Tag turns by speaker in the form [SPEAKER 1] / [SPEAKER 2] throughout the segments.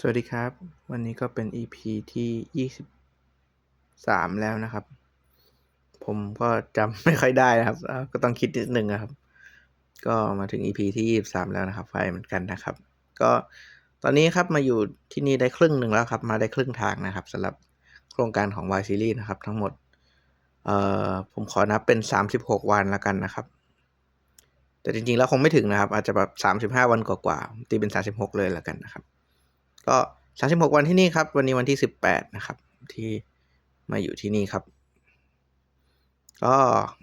[SPEAKER 1] สวัสดีครับ วันนี้ก็เป็น EP ที่ 23 แล้วนะครับ ผมก็จำไม่ค่อยได้นะครับ ก็ต้องคิดนิดนึงนะครับ ก็มาถึง EP ที่ 23 แล้วนะครับ ไฟเหมือนกันนะครับ ก็ตอนนี้ครับมาอยู่ที่นี่ได้ครึ่งหนึ่งแล้วครับ มาได้ครึ่งทางนะครับสำหรับโครงการของ Y Series นะครับ ทั้งหมด เอ่อผมขอนับเป็น 36 วันแล้วกันนะครับ แต่จริงๆแล้วคงไม่ถึงนะครับ อาจจะแบบ 35 วันกว่าๆตีเป็น 36 เลยแล้วกันนะครับ ก็สามสิบหกวันที่นี่ครับ วันนี้วันที่สิบแปดนะครับ ที่มาอยู่ที่นี่ครับ ก็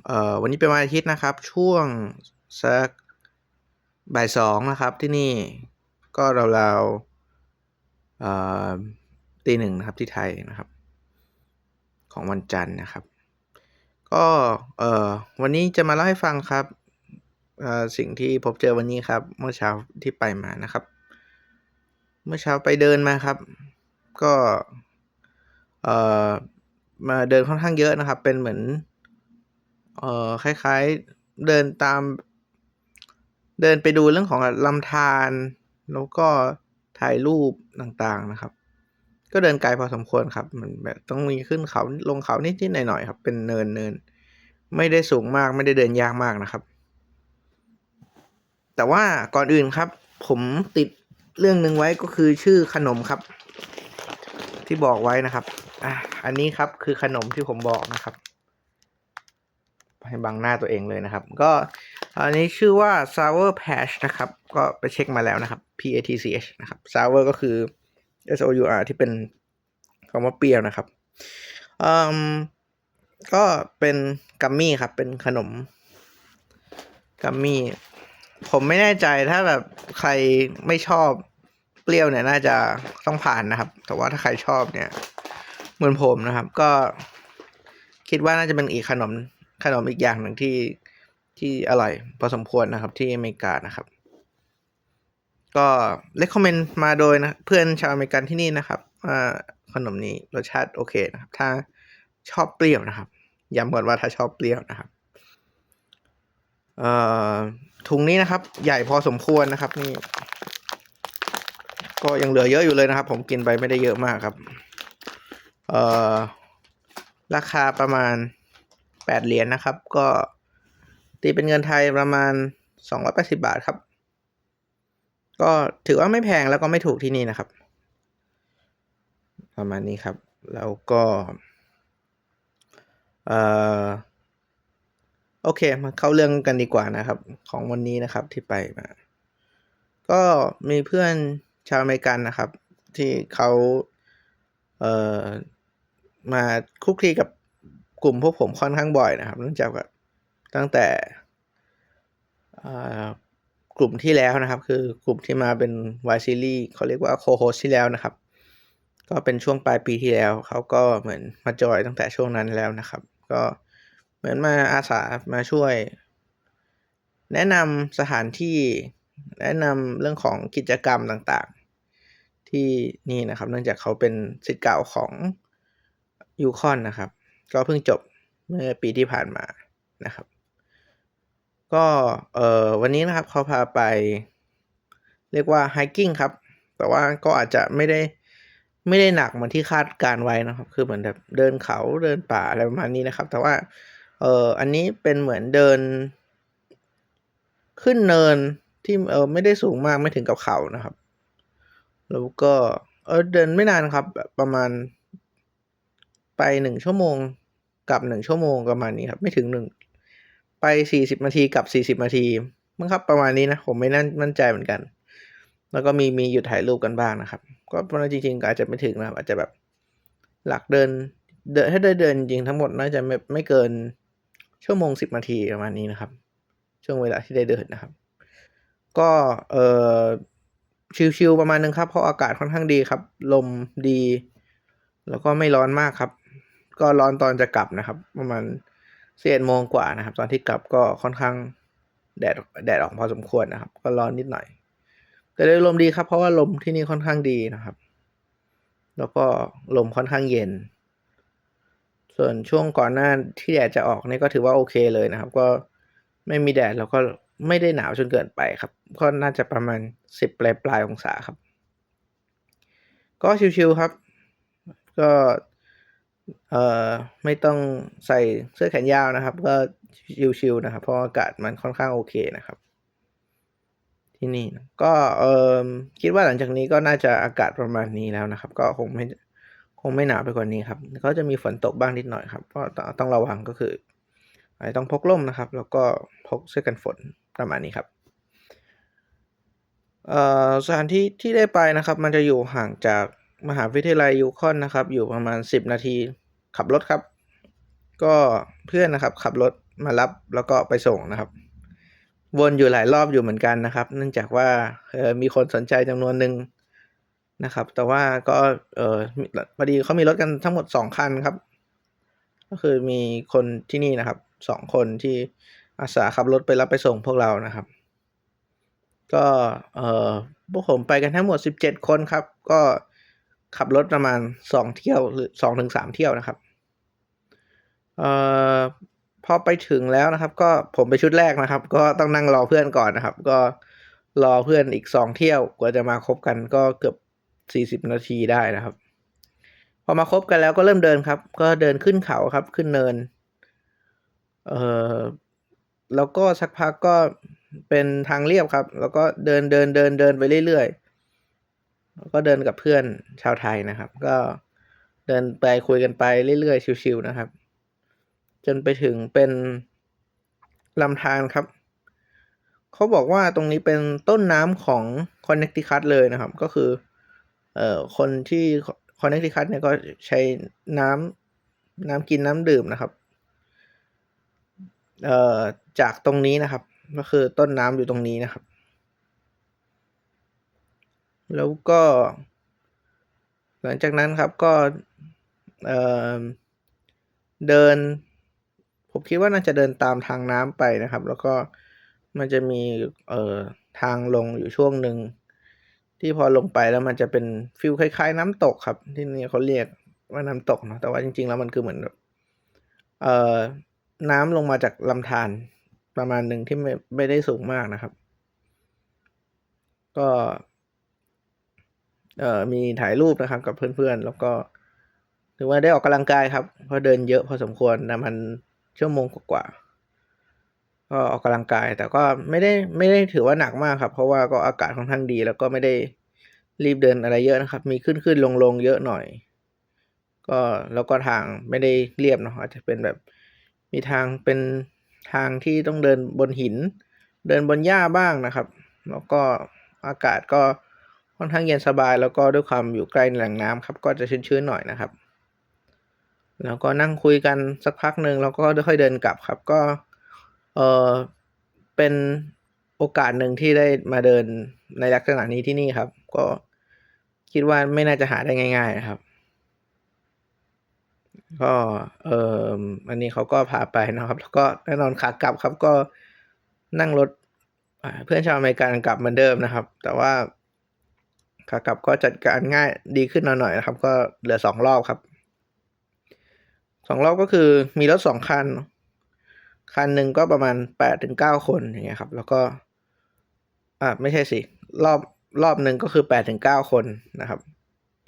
[SPEAKER 1] เอ่อวันนี้เป็นวันอาทิตย์นะครับ ช่วงสักบ่ายสองนะครับที่นี่ก็ราวๆเอ่อตีหนึ่งนะครับที่ไทยนะครับ ของวันจันทร์นะครับ ก็เอ่อวันนี้จะมาเล่าให้ฟังครับเอ่อสิ่งที่พบเจอวันนี้ครับ เมื่อเช้าที่ไปมานะครับ เมื่อเช้าไปเดินมาครับ ก็เอ่อมาเดินค่อนข้างเยอะนะครับ เป็นเหมือนเอ่อคล้ายๆเดินตาม เดินไปดูเรื่องของลำธารแล้วก็ถ่ายรูปต่างๆนะครับ ก็เดินไกลพอสมควรครับ มันแบบต้องมีขึ้นเขาลงเขานิดๆหน่อยๆครับ เป็นเนินเนินไม่ได้สูงมากไม่ได้เดินยากมากนะครับ แต่ว่าก่อนอื่นครับ ผมติด เรื่องหนึ่งไว้ก็คือชื่อขนมครับ ที่บอกไว้นะครับอะอันนี้ครับคือขนมที่ผมบอกนะครับ ให้บังหน้าตัวเองเลยนะครับ ก็อันนี้ชื่อว่า sour patch นะครับ ก็ไปเช็คมาแล้วนะครับ p a t c h นะครับ sour ก็คือ s o u r ที่เป็นคำว่าเปรี้ยวนะครับอืมก็เป็นกัมมี่ครับ เป็นขนมกัมมี่ ผมไม่แน่ใจถ้าแบบใครไม่ชอบ เปรี้ยวเนี่ยน่าจะต้องผ่านนะครับ แต่ว่าถ้าใครชอบเนี่ย เหมือนผมนะครับ ก็คิดว่าน่าจะเป็นอีกขนมขนมอีกอย่างหนึ่งที่ที่อร่อยพอสมควรนะครับที่อเมริกานะครับ ก็เล c คอมเมนต์มาโดยนะเพื่อนชาวอเมริกันที่นี่นะครับว่าขนมนี้รสชาติโอเคนะครับ ถ้าชอบเปรี้ยวนะครับย้ำก่อนว่าถ้าชอบเปรี้ยวนะครับเอ่อถุงนี้นะครับ ใหญ่พอสมควรนะครับนี่ ก็ยังเหลือเยอะอยู่เลยนะครับ ผมกินไปไม่ได้เยอะมากครับ เอ่อ ราคาประมาณแปดเหรียญนะครับ ก็ตีเป็นเงินไทยประมาณสองร้อยแปดสิบาทครับ ก็ถือว่าไม่แพงแล้วก็ไม่ถูกที่นี่นะครับ ประมาณนี้ครับ แล้วก็ เอ่อ โอเค มาเข้าเรื่องกันดีกว่านะครับ ของวันนี้นะครับที่ไปมา ก็มีเพื่อน ชาวอเมริกันนะครับ ที่เขาเอ่อมาคุกคีกับกลุ่มพวกผมค่อนข้างบ่อยนะครับเนื่องจากแบบตั้งแต่กลุ่มที่แล้วนะครับ คือกลุ่มที่มาเป็นวายซีรีส์เขาเรียกว่าโคโฮสที่แล้วนะครับ ก็เป็นช่วงปลายปีที่แล้ว เขาก็เหมือนมาจอยตั้งแต่ช่วงนั้นแล้วนะครับ ก็เหมือนมาอาสามาช่วย แนะนำสถานที่แนะนำเรื่องของกิจกรรมต่าง ที่นี่นะครับ เนื่องจากเขาเป็นสิทธิ์เก่าของยูคอนนะครับ ก็เพิ่งจบเมื่อปีที่ผ่านมานะครับ ก็เอ่อวันนี้นะครับเขาพาไปเรียกว่าไฮกิ้งครับ แต่ว่าก็อาจจะไม่ได้ไม่ได้หนักเหมือนที่คาดการไว้นะครับ คือเหมือนแบบเดินเขาเดินป่าอะไรประมาณนี้นะครับ แต่ว่าเอ่ออันนี้เป็นเหมือนเดิน ขึ้นเนินที่เออไม่ได้สูงมากไม่ถึงกับเขานะครับ แล้วก็เออเดินไม่นานครับแบบประมาณไปหนึ่งชั่วโมงกับหนึ่งชั่วโมงประมาณนี้ครับ ไม่ถึงหนึ่งไปสี่สิบนาทีกับสี่สิบนาทีมั้งครับประมาณนี้นะ ผมไม่นั่นมั่นใจเหมือนกัน แล้วก็มีมีหยุดถ่ายรูปกันบ้างนะครับ ก็เพราะจริงๆอาจจะไม่ถึงนะครับ อาจจะแบบหลักเดิน เดินให้ได้เดินจริงทั้งหมดน่าจะไม่ไม่เกินชั่วโมงสิบนาทีประมาณนี้นะครับ ช่วงเวลาที่ได้เดินนะครับ ก็เออ ชิวๆประมาณนึงครับเพราะอากาศค่อนข้างดีครับ ลมดี แล้วก็ไม่ร้อนมากครับ ก็ร้อนตอนจะกลับนะครับ ประมาณสิบเอ็ดโมงกว่านะครับ ตอนที่กลับก็ค่อนข้างแดดแดดออกพอสมควรนะครับ ก็ร้อนนิดหน่อย แต่โดยรวมดีครับ เพราะว่าลมที่นี่ค่อนข้างดีนะครับ แล้วก็ลมค่อนข้างเย็น ส่วนช่วงก่อนหน้าที่แดดจะออกนี่ก็ถือว่าโอเคเลยนะครับ ก็ไม่มีแดดแล้วก็ ไม่ได้หนาวจนเกินไปครับ ก็น่าจะประมาณสิบปลายปลายองศาครับ ก็ชิวๆครับ ก็เอ่อไม่ต้องใส่เสื้อแขนยาวนะครับ ก็ชิวๆนะครับ เพราะอากาศมันค่อนข้างโอเคนะครับ ที่นี่ก็เอ่อคิดว่าหลังจากนี้ก็น่าจะอากาศประมาณนี้แล้วนะครับ ก็คงไม่คงไม่หนาวไปกว่านี้ครับก็จะมีฝนตกบ้างนิดหน่อยครับก็ต้องต้องระวังก็คืออาจจะต้องพกร่มนะครับ แล้วก็พกเสื้อกันฝน ประมาณนี้ครับสถานที่ที่ได้ไปนะครับ มันจะอยู่ห่างจากมหาวิทยาลัย UConn นะครับ อยู่ประมาณ 10 นาทีขับรถครับ ก็เพื่อนนะครับขับรถมารับแล้วก็ไปส่งนะครับ วนอยู่หลายรอบอยู่เหมือนกันนะครับ เนื่องจากว่าออมีคนสนใจจำนวนหนึ่งนะครับ แต่ว่าก็เออพอดีเขามีรถกันทั้งหมด 2 คันครับ ก็คือมีคนที่นี่นะครับ 2 คนที่ อาสาขับรถไปรับไปส่งพวกเรานะครับ ก็เอ่อพวกผมไปกันทั้งหมด 17 คนครับ ก็ขับรถประมาณ 2 เที่ยวหรือ2-3เที่ยวนะครับเอ่อพอไปถึงแล้วนะครับ ก็ผมไปชุดแรกนะครับ ก็ต้องนั่งรอเพื่อนก่อนนะครับ ก็รอเพื่อนอีก 2 เที่ยวกว่าจะมาครบกันก็เกือบ 40 นาทีได้นะครับ พอมาครบกันแล้วก็เริ่มเดินครับ ก็เดินขึ้นเขาครับขึ้นเนิน เอ่อ แล้วก็สักพักก็เป็นทางเรียบครับ แล้วก็เดินเดินเดินเดินไปเรื่อยๆแล้วก็เดินกับเพื่อนชาวไทยนะครับ ก็เดินไปคุยกันไปเรื่อยๆชิลๆนะครับ จนไปถึงเป็นลำธารครับ เขาบอกว่าตรงนี้เป็นต้นน้ำของ Connecticut เลยนะครับ ก็คือเอ่อคนที่ Connecticut เนี่ยก็ใช้น้ำน้ำกินน้ำดื่มนะครับ เอ่อจากตรงนี้นะครับ ก็คือต้นน้ำอยู่ตรงนี้นะครับ แล้วก็ หลังจากนั้นครับก็เอ่อเดิน ผมคิดว่าน่าจะเดินตามทางน้ำไปนะครับ แล้วก็มันจะมีเอ่อทางลงอยู่ช่วงหนึ่งที่พอลงไปแล้วมันจะเป็นฟีลคล้าย ๆ น้ำตกครับ ที่นี่เขาเรียกว่าน้ำตกเนาะแต่ว่าจริง ๆ แล้วมันคือเหมือนแบบเอ่อ น้ำลงมาจากลำธารประมาณหนึ่งที่ไม่ไม่ได้สูงมากนะครับ ก็ เอ่อมีถ่ายรูปนะครับกับเพื่อนๆ แล้วก็ถือว่าได้ออกกำลังกายครับ เพราะเดินเยอะพอสมควรนะมันชั่วโมงกว่าก็ออกกำลังกาย แต่ก็ไม่ได้ไม่ได้ถือว่าหนักมากครับ เพราะว่าก็อากาศค่อนข้างดี แล้วก็ไม่ได้รีบเดินอะไรเยอะนะครับ มีขึ้นๆลงๆเยอะหน่อย ก็แล้วก็ทางไม่ได้เรียบเนาะอาจจะเป็นแบบ มีทางเป็นทางที่ต้องเดินบนหิน เดินบนหญ้าบ้างนะครับ แล้วก็อากาศก็ค่อนข้างเย็นสบาย แล้วก็ด้วยความอยู่ใกล้แหล่งน้ำครับ ก็จะชื้นๆหน่อยนะครับ แล้วก็นั่งคุยกันสักพักหนึ่งแล้วก็ค่อยเดินกลับครับ ก็เออเป็นโอกาสหนึ่งที่ได้มาเดินในลักษณะนี้ที่นี่ครับ ก็คิดว่าไม่น่าจะหาได้ง่าย ๆ นะครับ ก็เอ่ออันนี้เขาก็พาไปนะครับ แล้วก็แน่นอนขากลับครับก็นั่งรถเพื่อนชาวอเมริกันกลับเหมือนเดิมนะครับ แต่ว่าขากลับก็จัดการง่ายดีขึ้นหน่อยนะครับ ก็เหลือ2รอบครับ2รอบก็คือมีรถ2คัน คันหนึ่งก็ประมาณ8-9คนอย่างเงี้ยครับ แล้วก็ อ่าไม่ใช่สิรอบรอบหนึ่งก็คือ8-9คนนะครับ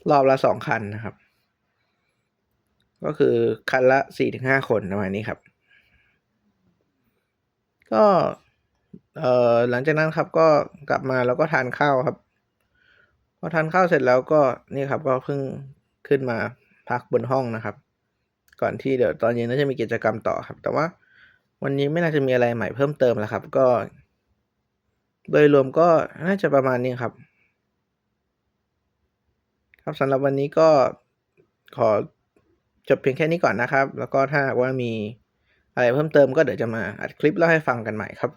[SPEAKER 1] รอบละ2คันนะครับ ก็คือคันละ4-5คนประมาณนี้ครับ ก็เอ่อหลังจากนั้นครับก็กลับมาแล้วก็ทานข้าวครับ พอทานข้าวเสร็จแล้วก็นี่ครับก็เพิ่งขึ้นมาพักบนห้องนะครับ ก่อนที่เดี๋ยวตอนเย็นน่าจะมีกิจกรรมต่อครับ แต่ว่าวันนี้ไม่น่าจะมีอะไรใหม่เพิ่มเติมแล้วครับ ก็ โดยรวมก็น่าจะประมาณนี้ครับ ครับสำหรับวันนี้ก็ขอ จบเพียงแค่นี้ก่อนนะครับ แล้วก็ถ้าว่ามีอะไรเพิ่มเติมก็เดี๋ยวจะมาอัดคลิปเล่าให้ฟังกันใหม่ครับ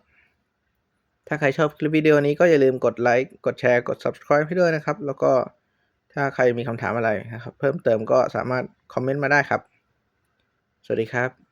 [SPEAKER 1] ถ้าใครชอบคลิปวิดีโอนี้ก็อย่าลืมกดไลค์ กดแชร์ กด Subscribe ให้ด้วยนะครับ แล้วก็ถ้าใครมีคำถามอะไรนะครับ เพิ่มเติมก็สามารถคอมเมนต์มาได้ครับ สวัสดีครับ